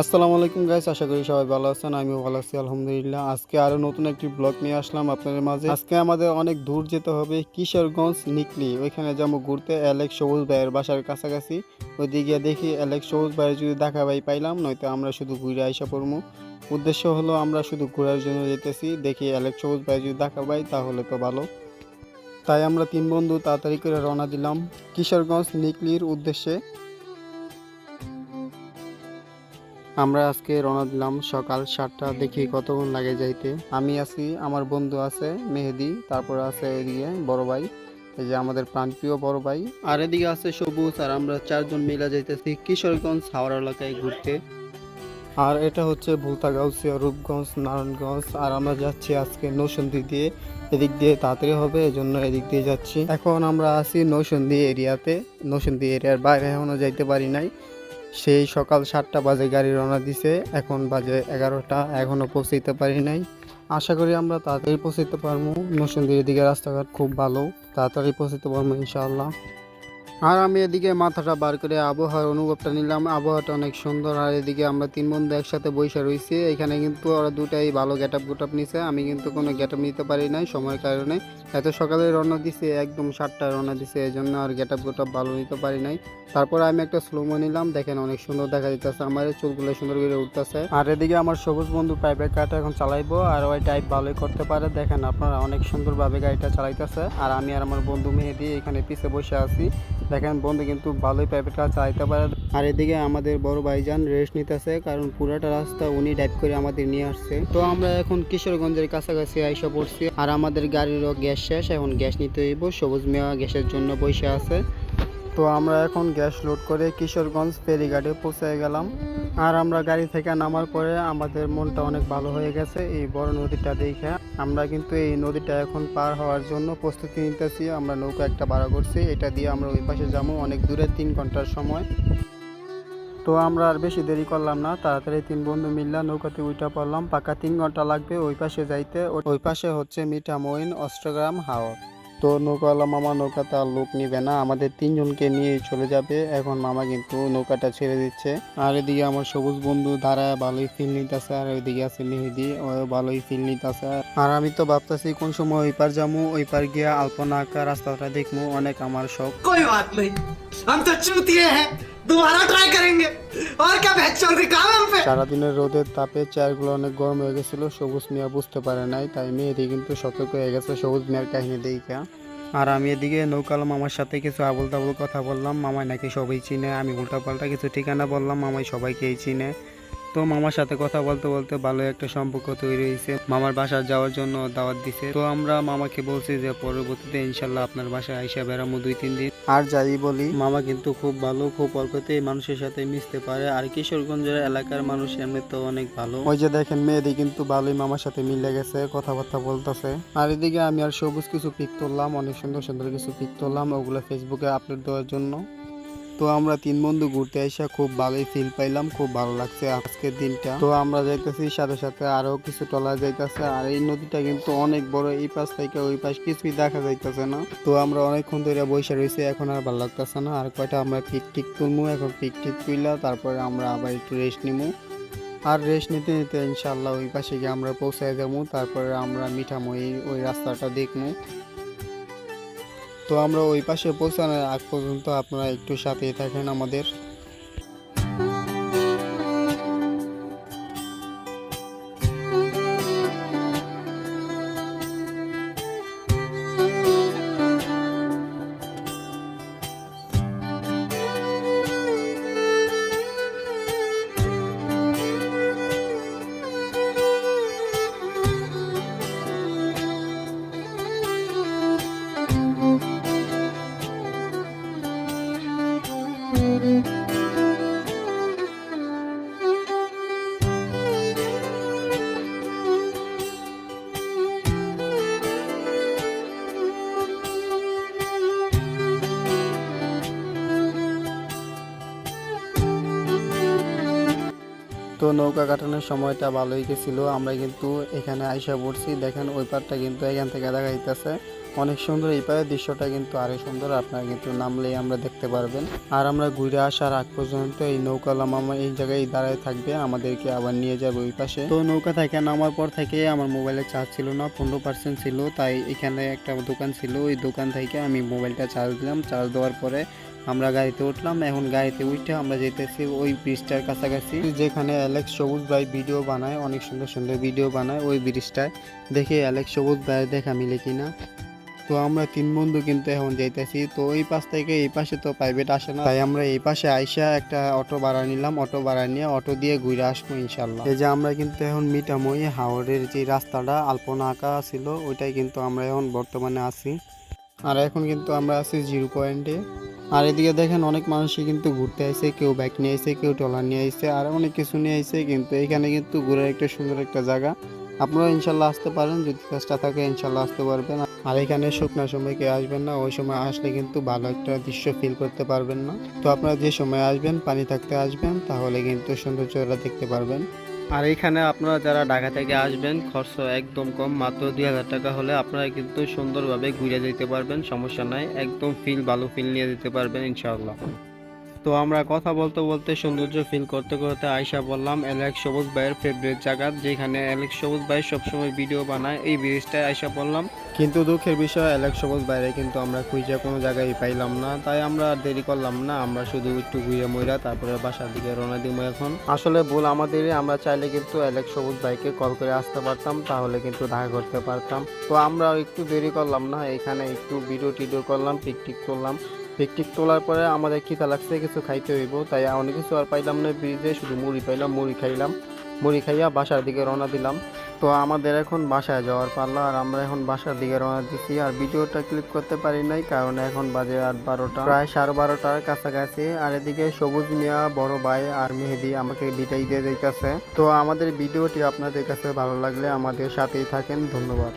আসসালামু আলাইকুম গাইস আশা করি সবাই ভালো আছেন, আমিও ভালো আছি, আলহামদুলিল্লাহ। আজকে আরও নতুন একটি ব্লগ নিয়ে আসলাম আপনাদের মাঝে। আজকে আমাদের অনেক দূর যেতে হবে কিশোরগঞ্জ নিকলি, ওইখানে যাব ঘুরতে অ্যালেক্স সবুজ ভাইয়ের বাসার কাছাকাছি। ওইদিকে দেখি অ্যালেক্স সবুজ ভাইয়ের যদি দেখা ভাই পাইলাম, নয়তো আমরা শুধু ঘুরে আইসা পড়ব উদ্দেশ্য হলো আমরা শুধু ঘোরার জন্য যেতেছি, দেখি অ্যালেক্স সবুজ ভাই যদি দেখা পাই তাহলে তো ভালো। তাই আমরা তিন বন্ধু তাড়াতাড়ি করে রওনা দিলাম কিশোরগঞ্জ নিকলির উদ্দেশ্যে। আমরা আজকে রওনা দিলাম সকাল সাতটা দেখি কতক্ষণ লাগে যাইতে। আমি আছি, আমার বন্ধু আছে, মেহেদি, তারপর আছে ওইদিকে বড় ভাই, এই যে আমাদের প্রাণপ্রিয় বড় ভাই। আর এদিকে আছে সবুজ, আর আমরা চারজন মিলে যাইতেছি কিশোরগঞ্জ হাওড়া এলাকায় ঘুরতে। আর এটা হচ্ছে ভুলতাগাউসিয়া রূপগঞ্জ, নারায়ণগঞ্জ, আর আমরা যাচ্ছি আজকে নৌসন্দি দিয়ে। এদিক দিয়ে তাড়াতাড়ি হবে, এজন্য এদিক দিয়ে যাচ্ছি। এখন আমরা আছি নৌসন্ধি এরিয়াতে। নৌসন্ধি এরিয়ার বাইরে এখনও যাইতে পারি নাই। সেই সকাল সাতটা বাজে গাড়ি রওনা দিছে। এখন বাজে এগারোটা এখনও পৌঁছাইতে পারি নাই। আশা করি আমরা তাড়াতাড়ি পৌঁছাইতে পারব নসুন্দির এদিকে রাস্তাঘাট খুব ভালো, তাড়াতাড়ি পৌঁছাইতে পারব ইনশাআল্লাহ। আর আমি এদিকে মাথাটা বার করে আবহাওয়ার অনুভবটা নিলাম। আবহাওয়াটা অনেক সুন্দর। আর এদিকে আমরা তিন বন্ধু একসাথে বৈশা রয়েছি। এখানে কিন্তু ওরা দুটাই ভালো গেট আপ গুট আপ নিছে। আমি কিন্তু কোনো গেট আপ নিতে পারি নাই সময়ের কারণে। এত সকালে রওনা দিছে, একদম সাতটায় রওনা দিছে। এই জন্য আর গেট আপ গুট আপ ভালো নিতে পারি নাই। তারপর আমি একটা স্লোমো নিলাম। দেখেন অনেক সুন্দর দেখা যাইতেছে। আমার চুলগুলো সুন্দর করে উঠতেছে। আর এদিকে আমার সবুজ বন্ধু প্রাইভেট কারটা এখন চালাইবো। আর ওই টাইপ ভালোই করতে পারে। দেখেন আপনারা অনেক সুন্দরভাবে গাড়িটা চালাইতেছে। আর আমি আর আমার বন্ধু মেহেদি এখানে পিছে বসে আছি। দেখেন বন্ধু, কিন্তু ভালোই প্রাইভেট কার চালাইতে পারে। আর এদিকে আমাদের বড় ভাইজান রেস্ট নিতেছে, কারণ পুরাটা রাস্তা উনি ড্রাইভ করে আমাদের নিয়ে আসছে। তো আমরা এখন কিশোরগঞ্জের কাছাকাছি আইসা পড়ছি। আর আমাদের গাড়িরও গ্যাস শেষ, এখন গ্যাস নিতে হইব, সবুজ মেয়া গ্যাসের জন্য বসে আছে। তো আমরা এখন গ্যাস লোড করে কিশোরগঞ্জ ফেরিঘাটে পৌঁছে গেলাম। আর আমরা গাড়ি থেকে নামার পরে আমাদের মনটা অনেক ভালো হয়ে গেছে এই বড় নদীটা দেখে। আমরা কিন্তু এই নদীটা এখন পার হওয়ার জন্য প্রস্তুতি নিতেছি। আমরা নৌকা একটা ভাড়া করছি। এটা দিয়ে আমরা ওই পাশে যাব অনেক দূরে, তিন ঘণ্টার সময়। তো আমরা আর বেশি দেরি করলাম না। তাড়াতাড়ি তিন বন্ধু মিললা নৌকাতে উইটা পড়লাম। পাকা তিন ঘণ্টা লাগবে ওই পাশে যাইতে। ওই পাশে হচ্ছে মিঠামইন অষ্টগ্রাম হাওর। তো নৌকাওয়ালা মামা, নৌকাতে আর লোক নিবে না। আমাদের তিনজনকে নিয়ে চলে যাবে। এখন মামা কিন্তু নৌকাটা ছেড়ে দিচ্ছে। আর এদিকে আমার সবুজ বন্ধু ধারা ভালোই ফিল নিতেছে, আর ওইদিকে আছে মেহেদি ও ভালোই ফিল নিতেছে। আর আমি তো ভাবতেছি কোন সময় ওই পার যাব ওই পার গিয়া আলপনা আঁকা রাস্তাটা দেখব অনেক আমার শখ। हम तो चूतिए हैं दोबारा ट्राई करेंगे और क्या बहचोद के काम है हम पे সারাদিনের রোদের তাপে চেয়ারগুলো অনেক গরম হয়ে গেছিল সবুজ মিয়া বুঝতে পারে নাই তাই মেয়েদি কিন্তু সতর্ক হয়ে গেছে সবুজ মিয়ার কাহিনী দেখা আর আমি এদিকে নৌকাল মামার সাথে কিছু আবল তাবল কথা বললাম মামাই নাকি সবাই চিনে আমি উল্টা পাল্টা কিছু ঠিকানা বললাম মামাই সবাইকেই চিনে তো মামার সাথে কথা বলতে বলতে ভালো একটা সম্পর্ক তৈরি হয়েছে। মামার বাসায় যাওয়ার জন্য দাওয়াত দিছে। তো আমরা মামাকে বলছি যে পরবর্তীতে ইনশাল্লাহ আপনার বাসায় আইসা বেড়ামো দুই তিন দিন। আর যাই বলি মামা কিন্তু খুব ভালো খুব অল্পতেই মানুষের সাথে মিশতে পারে। আর কিশোরগঞ্জের এলাকার মানুষ এমনি তো অনেক ভালো। ওই যে দেখেন মেয়েদি কিন্তু ভালোই মামার সাথে মিলে গেছে কথাবার্তা বলতেছে। আর এদিকে আমি আর সবুজ কিছু পিক তুললাম অনেক সুন্দর সুন্দর কিছু পিক তুললাম ওগুলো ফেসবুকে আপলোড দেওয়ার জন্য। তো আমরা তিন বন্ধু ঘুরতে এসে খুব ভালোই ফিল পাইলাম, খুব ভালো লাগছে আজকের দিনটা। তো আমরা যাইতেছি, সাথে সাথে আরও কিছু টলা যাইতেছে, আর এই নদীটা কিন্তু অনেক বড়, এই পাশ থেকে ওই পাশ কিছুই দেখা যাইতেছে না। তো আমরা অনেকক্ষণ ধরে বসে রয়েছি এখন আর ভালো লাগতেছে না। আর কয়টা, আমরা পিক টিক তুলবো এখন পিক টিক তুইলা তারপরে আমরা আবার একটু রেস্ট নিবো আর রেস্ট নিতে নিতে ইনশাল্লাহ ওই পাশে গিয়ে আমরা পৌঁছায় যাব, তারপরে আমরা মিঠাময়ী ওই রাস্তাটা দেখব তো আমরা ওই পাশে পৌঁছানোর আগ পর্যন্ত আপনারা একটু সাথেই থাকেন আমাদের। তো নৌকা কাটানোর সময়টা ভালোই গেছিল আমরা কিন্তু এখানে আইসা পড়ছি। দেখেন ওই পারটা কিন্তু এখান থেকে দেখা যাইতেছে। অনেক সুন্দর, এই পায়ের দৃশ্যটা কিন্তু আরও সুন্দর, আপনারা কিন্তু নামলেই আমরা দেখতে পারবেন। আর আমরা ঘুরে আসার আগ পর্যন্ত এই নৌকা লামামা এই জায়গায় দাঁড়ায় থাকবে, আমাদেরকে আবার নিয়ে যাবে ওই পাশে। তো নৌকা থেকে নামার পর থেকে আমার মোবাইলে চার্জ ছিল না, পনেরো পার্সেন্ট ছিল, তাই এখানে একটা দোকান ছিল, ওই দোকান থেকে আমি মোবাইলটা চার্জ দিলাম। চার্জ দেওয়ার পরে আমরা গাড়িতে উঠলাম, এখন গাড়িতে উঠে আমরা যেতেছি ওই ব্রিজটার কাছাকাছি, যেখানে অ্যালেক্স সবুজ ভাই ভিডিও বানায়, অনেক সুন্দর সুন্দর ভিডিও বানায় ওই ব্রিজটায় দেখি অ্যালেক্স সবুজ ভাই দেখা মিলে কিনা। তো আমরা তিন বন্ধু কিন্তু এখন যাইতেছি। তো এই পাশ থেকে এই পাশে তো প্রাইভেট আসে না। তাই আমরা এই পাশে আইসা একটা অটো ভাড়া নিলাম। অটো ভাড়া নিয়ে অটো দিয়ে ঘুরে আসব ইনশাল্লাহ এই যে আমরা কিন্তু এখন মিটামই হাওড়ের যে রাস্তাটা আলপনা আঁকা ছিল, ওইটাই কিন্তু আমরা এখন বর্তমানে আছি। আর এখন কিন্তু আমরা আছি জিরো পয়েন্টে। আর এদিকে দেখেন অনেক মানুষই কিন্তু ঘুরতে আইছে কেউ বাইক নিয়ে আইছে কেউ ট্রলার নিয়ে আইছে আর অনেক কিছু নিয়ে আইছে কিন্তু এখানে কিন্তু ঘুরার একটা সুন্দর একটা জায়গা। আপনারা ইনশাল্লাহ আসতে পারেন। যদি চেষ্টা থাকে ইনশাল্লাহ আসতে পারবেন। আর এখানে শুকনো সময় কেউ আসবেন না, ওই সময় আসলে কিন্তু ভালো একটা দৃশ্য ফিল করতে পারবেন না। তো আপনারা যে সময় আসবেন, পানি থাকতে আসবেন, তাহলে কিন্তু সৌন্দর্যরা দেখতে পারবেন। আর এখানে আপনারা যারা ঢাকা থেকে আসবেন, খরচ একদম কম, মাত্র দুই হাজার টাকা হলে আপনারা কিন্তু সুন্দরভাবে ঘুরে যেতে পারবেন, সমস্যা নাই, একদম ফিল ভালো ফিল নিয়ে যেতে পারবেন, ইনশাআল্লাহ। তো আমরা কথা বলতে বলতে সৌন্দর্য ফিল করতে করতে আয়সা বললাম অ্যালেক্স সবুজ ভাইয়ের ফেভারিট জায়গা যেখানে অ্যালেক্স সবুজ ভাই সবসময় ভিডিও বানায়। এই ব্রিজটায় আয়সা বললাম, কিন্তু দুঃখের বিষয় অ্যালেক্স সবুজ বাইরে কিন্তু আমরা খুঁজে কোনো জায়গায় পাইলাম না। তাই আমরা দেরি করলাম না, আমরা শুধু একটু ঘুরে মইরা তারপরে বাসার দিকে রওনা দিব এখন। আসলে ভুল আমাদেরই, আমরা চাইলে কিন্তু অ্যালেক্স সবুজ ভাইকে কল করে আসতে পারতাম, তাহলে কিন্তু দেখা করতে পারতাম। তো আমরা একটু দেরি করলাম না, এখানে একটু ভিডিও টিডিও করলাম পিকটিক করলাম। পিকটিক তোলার পরে আমাদের খিদা লাগছে, কিছু খাইতে হইব। তাই অনেক কিছু আর পাইলাম না ব্রিজে শুধু মুড়ি পাইলাম, মুড়ি খাইলাম। মুড়ি খাইয়া বাসার দিকে রওনা দিলাম। তো আমাদের এখন বাসায় যাওয়ার পাল্লা আর আমরা এখন বাসার দিকে রওনা দিচ্ছি আর ভিডিওটা ক্লিক করতে পারি নাই, কারণ এখন বাজে আট বারোটা। প্রায় সাড়ে বারোটার কাছাকাছি। আর এদিকে সবুজ মিয়া, বড় ভাই আর মেহেদি আমাকে বিদায় দিয়ে দিতেছে তো আমাদের ভিডিওটি আপনাদের কাছে ভালো লাগলে আমাদের সাথেই থাকেন। ধন্যবাদ।